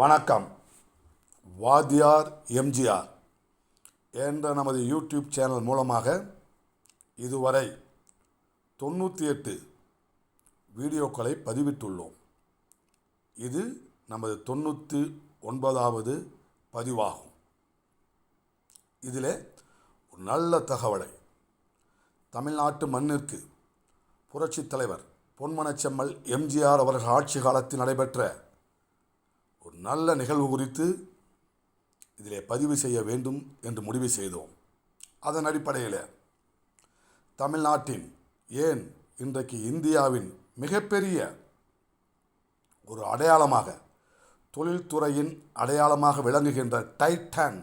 வணக்கம். வாத்தியார் எம்ஜிஆர் என்ற நமது யூடியூப் சேனல் மூலமாக இதுவரை தொண்ணூற்றி எட்டு வீடியோக்களை பதிவிட்டுள்ளோம். இது நமது தொண்ணூற்றி ஒன்பதாவது பதிவாகும். இதிலே ஒரு நல்ல தகவலை. தமிழ்நாட்டு மண்ணிற்கு புரட்சித் தலைவர் பொன்மனச்செம்மல் எம்ஜிஆர் அவர்கள் ஆட்சி காலத்தில் நடைபெற்ற ஒரு நல்ல நிகழ்வு குறித்து இதில் பதிவு செய்ய வேண்டும் என்று முடிவு செய்தோம். அதன் அடிப்படையில் தமிழ்நாட்டின் ஏன் இன்றைக்கு இந்தியாவின் மிகப்பெரிய ஒரு அடையாளமாக தொழில்துறையின் அடையாளமாக விளங்குகின்ற டைட்டன்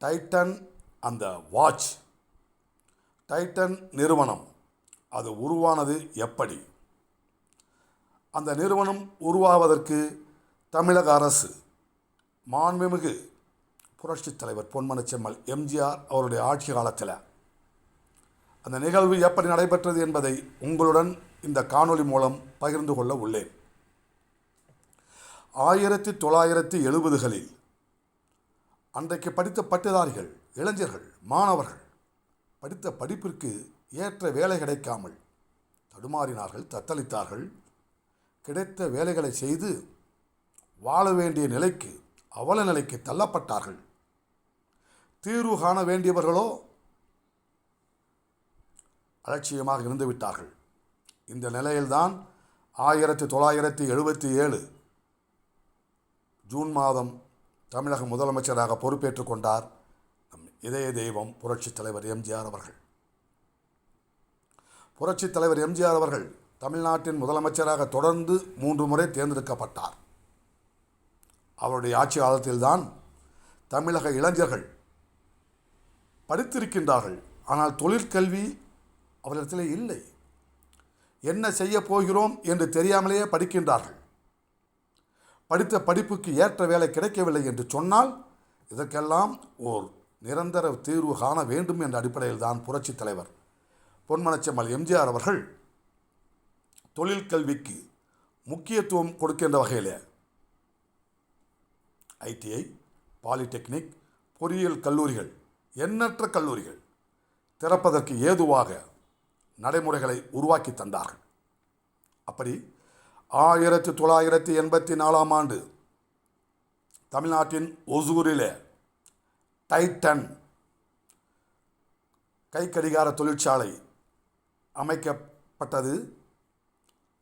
டைட்டன் அந்த வாட்ச் டைட்டன் நிறுவனம் அது உருவானது எப்படி? அந்த நிறுவனம் உருவாவதற்கு தமிழக அரசு மாண்புமிகு புரட்சித் தலைவர் பொன்மனச்செம்மல் எம்ஜிஆர் அவருடைய ஆட்சி காலத்தில் அந்த நிகழ்வு எப்படி நடைபெற்றது என்பதை உங்களுடன் இந்த காணொளி மூலம் பகிர்ந்து கொள்ள உள்ளேன். ஆயிரத்தி தொள்ளாயிரத்தி எழுபதுகளில் அன்றைக்கு படித்த பட்டதாரிகள் இளைஞர்கள் மாணவர்கள் படித்த படிப்பிற்கு ஏற்ற வேலை கிடைக்காமல் தடுமாறினார்கள் தத்தளித்தார்கள். கிடைத்த வேலைகளை செய்து வாழ வேண்டிய நிலைக்கு அவல நிலைக்கு தள்ளப்பட்டார்கள். தீர்வு காண வேண்டியவர்களோ அலட்சியமாக இருந்துவிட்டார்கள் இந்த நிலையில்தான் ஆயிரத்தி தொள்ளாயிரத்தி எழுபத்தி ஏழு ஜூன் மாதம் தமிழக முதலமைச்சராக பொறுப்பேற்றுக் கொண்டார் நம் இதய தெய்வம் புரட்சித் தலைவர் எம்ஜிஆர் அவர்கள். புரட்சித் தலைவர் எம்ஜிஆர் அவர்கள் தமிழ்நாட்டின் முதலமைச்சராக தொடர்ந்து மூன்று முறை தேர்ந்தெடுக்கப்பட்டார். அவருடைய ஆட்சி காலத்தில்தான் தமிழக இளைஞர்கள் படித்திருக்கின்றார்கள். ஆனால் தொழிற்கல்வி அவரிடத்தில் இல்லை. என்ன செய்ய போகிறோம் என்று தெரியாமலேயே படிக்கின்றார்கள். படித்த படிப்புக்கு ஏற்ற வேலை கிடைக்கவில்லை என்று சொன்னால் இதற்கெல்லாம் ஓர் நிரந்தர தீர்வு காண வேண்டும் என்ற அடிப்படையில் தான் புரட்சித் தலைவர் பொன்மனச்செம்மல் எம்ஜிஆர் அவர்கள் தொழில் கல்விக்கு முக்கியத்துவம் கொடுக்கின்ற வகையில் ஐடிஐ பாலிடெக்னிக் பொறியியல் கல்லூரிகள் எண்ணற்ற கல்லூரிகள் திறப்பதற்கு ஏதுவாக நடைமுறைகளை உருவாக்கி தந்தார்கள். அப்படி ஆயிரத்தி தொள்ளாயிரத்தி எண்பத்தி நாலாம் ஆண்டு தமிழ்நாட்டின் ஒசூரில் டைட்டன் கைக்கடிகார தொழிற்சாலை அமைக்கப்பட்டது.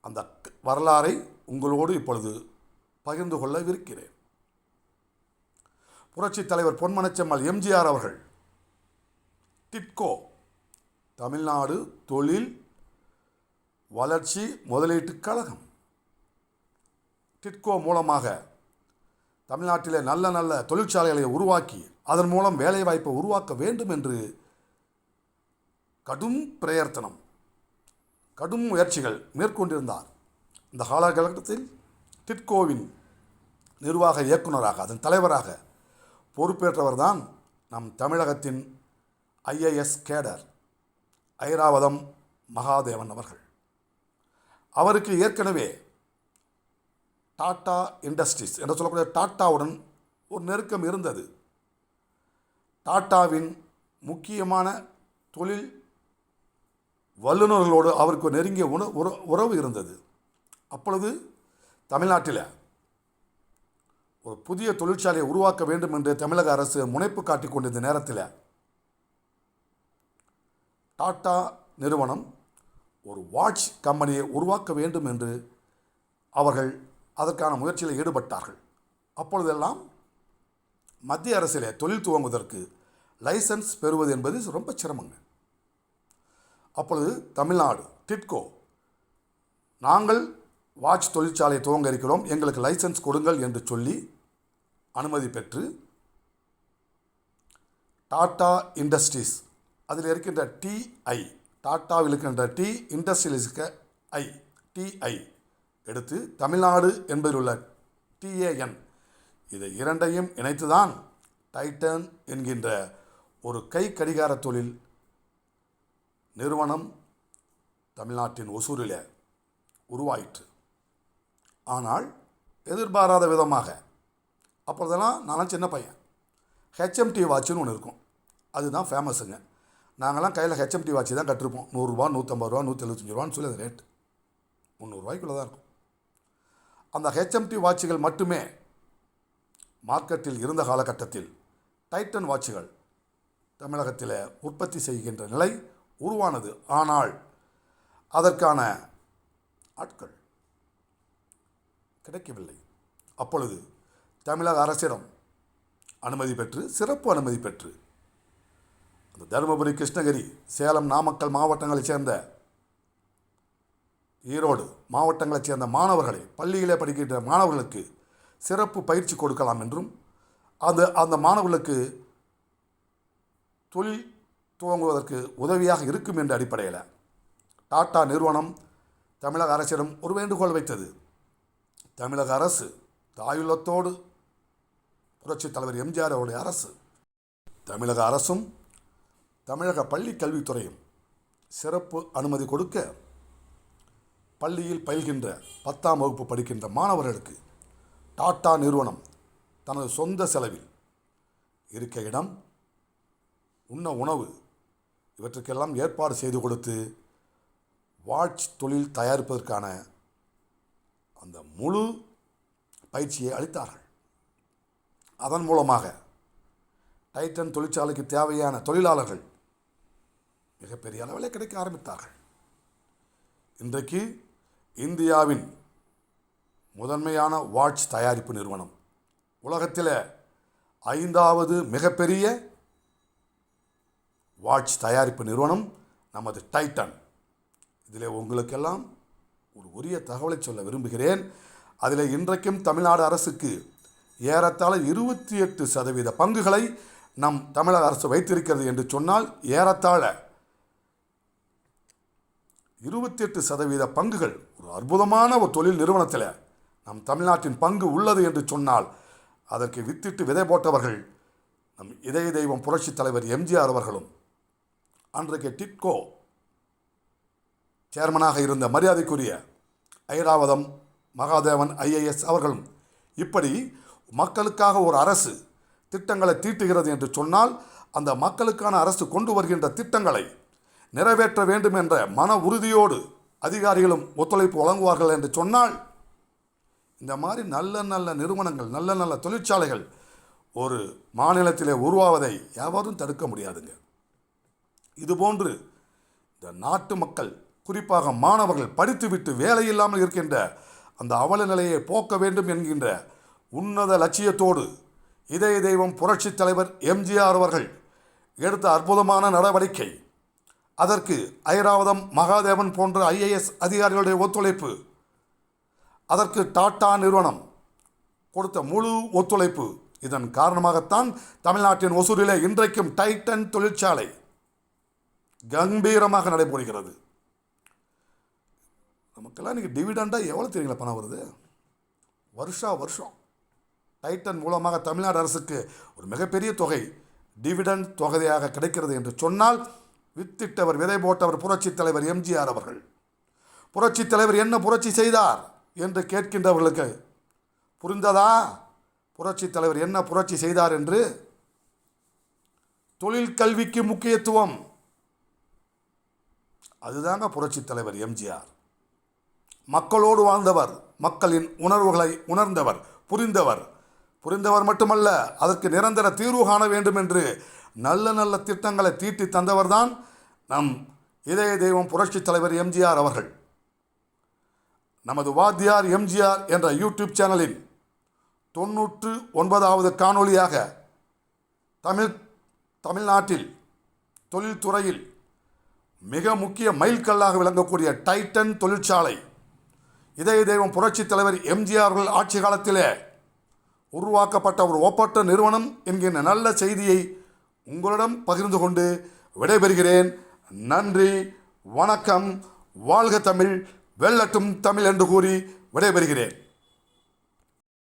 அந்த வரலாறை உங்களோடு இப்பொழுது பகிர்ந்து கொள்ளவிருக்கிறேன். புரட்சித் தலைவர் பொன்மனச்செம்மல் எம்ஜிஆர் அவர்கள் டிட்கோ தமிழ்நாடு தொழில் வளர்ச்சி முதலீட்டுக் கழகம். டிட்கோ மூலமாக தமிழ்நாட்டிலே நல்ல நல்ல தொழிற்சாலைகளை உருவாக்கி அதன் மூலம் வேலைவாய்ப்பை உருவாக்க வேண்டும் என்று கடும் பிரயத்தனம். கடும் முயற்சிகள் மேற்கொண்டிருந்தார். இந்த காலகட்டத்தில் டிட்கோவின் நிர்வாக இயக்குநராக அதன் தலைவராக பொறுப்பேற்றவர் தான் நம் தமிழகத்தின் ஐஏஎஸ் கேடர் ஐராவதம் மகாதேவன் அவர்கள். அவருக்கு ஏற்கனவே டாட்டா இண்டஸ்ட்ரீஸ் என்று சொல்லக்கூடிய டாட்டாவுடன் ஒரு நெருக்கம் இருந்தது. டாட்டாவின் முக்கியமான தொழில் வல்லுநர்களோடு அவருக்கு நெருங்கிய உண உறவு இருந்தது. அப்பொழுது தமிழ்நாட்டில் ஒரு புதிய தொழிற்சாலையை உருவாக்க வேண்டும் என்று தமிழக அரசு முனைப்பு காட்டிக் கொண்டிருந்த நேரத்தில் டாடா நிறுவனம் ஒரு வாட்ச் கம்பெனியை உருவாக்க வேண்டும் என்று அவர்கள் அதற்கான முயற்சியில் ஈடுபட்டார்கள். அப்பொழுதெல்லாம் மத்திய அரசிலே தொழில் துவங்குவதற்கு லைசன்ஸ் பெறுவது என்பது ரொம்ப சிரமங்க. அப்பொழுது தமிழ்நாடு டிட்கோ. நாங்கள் வாட்ச் தொழிற்சாலையை துவங்க இருக்கிறோம். எங்களுக்கு லைசன்ஸ் கொடுங்கள் என்று சொல்லி அனுமதி பெற்று டாட்டா இண்டஸ்ட்ரீஸ் அதில் இருக்கின்ற டிஐ டாட்டாவில் இருக்கின்ற டி இண்டஸ்ட்ரியல் இருக்க ஐ டிஐ எடுத்து தமிழ்நாடு என்பதில் உள்ள டிஏஎன் இதை இரண்டையும் இணைத்துதான் டைட்டன் என்கின்ற ஒரு கை கடிகார தொழில் நிறுவனம் தமிழ்நாட்டின் ஒசூரில் உருவாயிற்று. ஆனால் எதிர்பாராத விதமாக அப்பொழுதெல்லாம் நானும் சின்ன பையன். ஹெச்எம்டி வாட்சுன்னு ஒன்று இருக்கும். அதுதான் ஃபேமஸுங்க நாங்கள்லாம் கையில் ஹெச்எம்டி வாட்ச் தான் கட்டிருப்போம். நூறுரூவா நூற்றம்பது ரூபா நூற்றி எழுபத்தஞ்சி ரூபான்னு சொல்லி அந்த ரேட்டு முந்நூறுரூவாய்க்குள்ளே தான் இருக்கும். அந்த ஹெச்எம்டி வாட்சுகள் மட்டுமே மார்க்கெட்டில் இருந்த காலகட்டத்தில் டைட்டன் வாட்சுகள் தமிழகத்தில் உற்பத்தி செய்கின்ற நிலை உருவானது. ஆனால் அதற்கான ஆட்கள் கிடைக்கவில்லை. அப்பொழுது தமிழக அரசிடம் அனுமதி பெற்று சிறப்பு அனுமதி பெற்று அந்த தருமபுரி கிருஷ்ணகிரி சேலம் நாமக்கல் மாவட்டங்களைச் சேர்ந்த ஈரோடு மாவட்டங்களைச் சேர்ந்த மாணவர்களை பள்ளியிலே படிக்கின்ற மாணவர்களுக்கு சிறப்பு பயிற்சி கொடுக்கலாம் என்றும் அந்த அந்த மாணவர்களுக்கு தொழில் துவங்குவதற்கு உதவியாக இருக்கும் என்ற அடிப்படையில் டாடா நிறுவனம் தமிழக அரசிடம் ஒரு வேண்டுகோள் வைத்தது. தமிழக அரசு தாயுள்ளத்தோடு புரட்சி தலைவர் எம்ஜிஆர் அவருடைய அரசு தமிழக அரசும் தமிழக பள்ளி கல்வித்துறையும் சிறப்பு அனுமதி கொடுக்க பள்ளியில் பயில்கின்ற பத்தாம் வகுப்பு படிக்கின்ற மாணவர்களுக்கு டாடா நிறுவனம் தனது சொந்த செலவில் இருக்க இடம் உண்ண உணவு இவற்றுக்கெல்லாம் ஏற்பாடு செய்து கொடுத்து வாட்ச் தொழில் தயாரிப்பதற்கான அந்த முழு பயிற்சியை அளித்தார்கள். அதன் மூலமாக டைட்டன் தொழிற்சாலைக்கு தேவையான தொழிலாளர்கள் மிகப்பெரிய அளவில் கிடைக்க ஆரம்பித்தார்கள். இன்றைக்கு இந்தியாவின் முதன்மையான வாட்ச் தயாரிப்பு நிறுவனம் உலகத்தில் ஐந்தாவது மிகப்பெரிய வாட்ச் தயாரிப்பு நிறுவனம் நமது டைட்டன். இதில் உங்களுக்கெல்லாம் ஒரு உரிய தகவலை சொல்ல விரும்புகிறேன். அதில் இன்றைக்கும் தமிழ்நாடு அரசுக்கு ஏறத்தாழ இருபத்தி எட்டு சதவீத பங்குகளை நம் தமிழக அரசு வைத்திருக்கிறது என்று சொன்னால் ஏறத்தாழ இருபத்தி எட்டு சதவீத பங்குகள் ஒரு அற்புதமான ஒரு தொழில் நிறுவனத்தில் நம் தமிழ்நாட்டின் பங்கு உள்ளது என்று சொன்னால் அதற்கு வித்திட்டு விதை போட்டவர்கள் நம் இதய தெய்வம் புரட்சித் தலைவர் எம்ஜிஆர் அவர்களும் அன்றைக்கு டிட்கோ சேர்மனாக இருந்த மரியாதைக்குரிய ஐராவதம் மகாதேவன் ஐஏஎஸ் அவர்களும் இப்படி மக்களுக்காக ஒரு அரசு திட்டங்களை தீட்டுகிறது என்று சொன்னால் அந்த மக்களுக்கான அரசு கொண்டு வருகின்ற திட்டங்களை நிறைவேற்ற வேண்டும் என்ற மன உறுதியோடு அதிகாரிகளும் ஒத்துழைப்பு வழங்குவார்கள் என்று சொன்னால் இந்த மாதிரி நல்ல நல்ல நிறுவனங்கள் நல்ல நல்ல தொழிற்சாலைகள் ஒரு மாநிலத்திலே உருவாவதை யாவரும் தடுக்க முடியாதுங்க. இதுபோன்று இந்த நாட்டு மக்கள் குறிப்பாக மாணவர்கள் படித்துவிட்டு வேலை இல்லாமல் இருக்கின்ற அந்த அவல நிலையை போக்க வேண்டும் என்கின்ற உன்னத லட்சியத்தோடு இதய தெய்வம் புரட்சித் தலைவர் எம்ஜிஆர் அவர்கள் எடுத்த அற்புதமான நடவடிக்கை. அதற்கு ஐராவதம் மகாதேவன் போன்ற ஐஏஎஸ் அதிகாரிகளுடைய ஒத்துழைப்பு அதற்கு டாடா நிறுவனம் கொடுத்த முழு ஒத்துழைப்பு. இதன் காரணமாகத்தான் தமிழ்நாட்டின் ஒசூரிலே இன்றைக்கும் டைட்டன் தொழிற்சாலை கம்பீரமாக நடைபெறுகிறது. நமக்கெல்லாம் இன்றைக்கி டிவிடெண்டாக எவ்வளோ தெரியுங்களா பணம் வருது? வருஷா வருஷம். டைட்டன் மூலமாக தமிழ்நாடு அரசுக்கு ஒரு மிகப்பெரிய தொகை டிவிடெண்ட் தொகையாக கிடைக்கிறது என்று சொன்னால் வித்திட்டவர் விதை போட்டவர் புரட்சித் தலைவர் எம்ஜிஆர் அவர்கள். புரட்சித் தலைவர் என்ன புரட்சி செய்தார் என்று கேட்கின்றவர்களுக்கு புரிந்ததா? புரட்சித் தலைவர் என்ன புரட்சி செய்தார் என்று? தொழில் கல்விக்கு முக்கியத்துவம். அதுதாங்க புரட்சித் தலைவர் எம்ஜிஆர். மக்களோடு வாழ்ந்தவர் மக்களின் உணர்வுகளை உணர்ந்தவர் புரிந்தவர். புரிந்தவர் மட்டுமல்ல அதற்கு நிரந்தர தீர்வு காண வேண்டும் என்று நல்ல நல்ல திட்டங்களை தீட்டி தந்தவர்தான் நம் இதய தெய்வம் புரட்சித் தலைவர் எம்ஜிஆர் அவர்கள். நமது வாத்தியார் எம்ஜிஆர் என்ற யூடியூப் சேனலின் தொன்னூற்று ஒன்பதாவது காணொளியாக தமிழ் தமிழ்நாட்டில் தொழில்துறையில் மிக முக்கிய மைல்கல்லாக விளங்கக்கூடிய டைட்டன் தொழிற்சாலை. இதய தெய்வம் புரட்சித் தலைவர் எம்ஜிஆர் அவர்கள் ஆட்சி காலத்திலே உருவாக்கப்பட்ட ஒரு ஒப்பற்ற நிறுவனம் என்கின்ற நல்ல செய்தியை உங்களிடம் பகிர்ந்து கொண்டு விடைபெறுகிறேன். நன்றி வணக்கம் வாழ்க தமிழ் வெல்லட்டும் தமிழ் என்று கூறி விடைபெறுகிறேன்.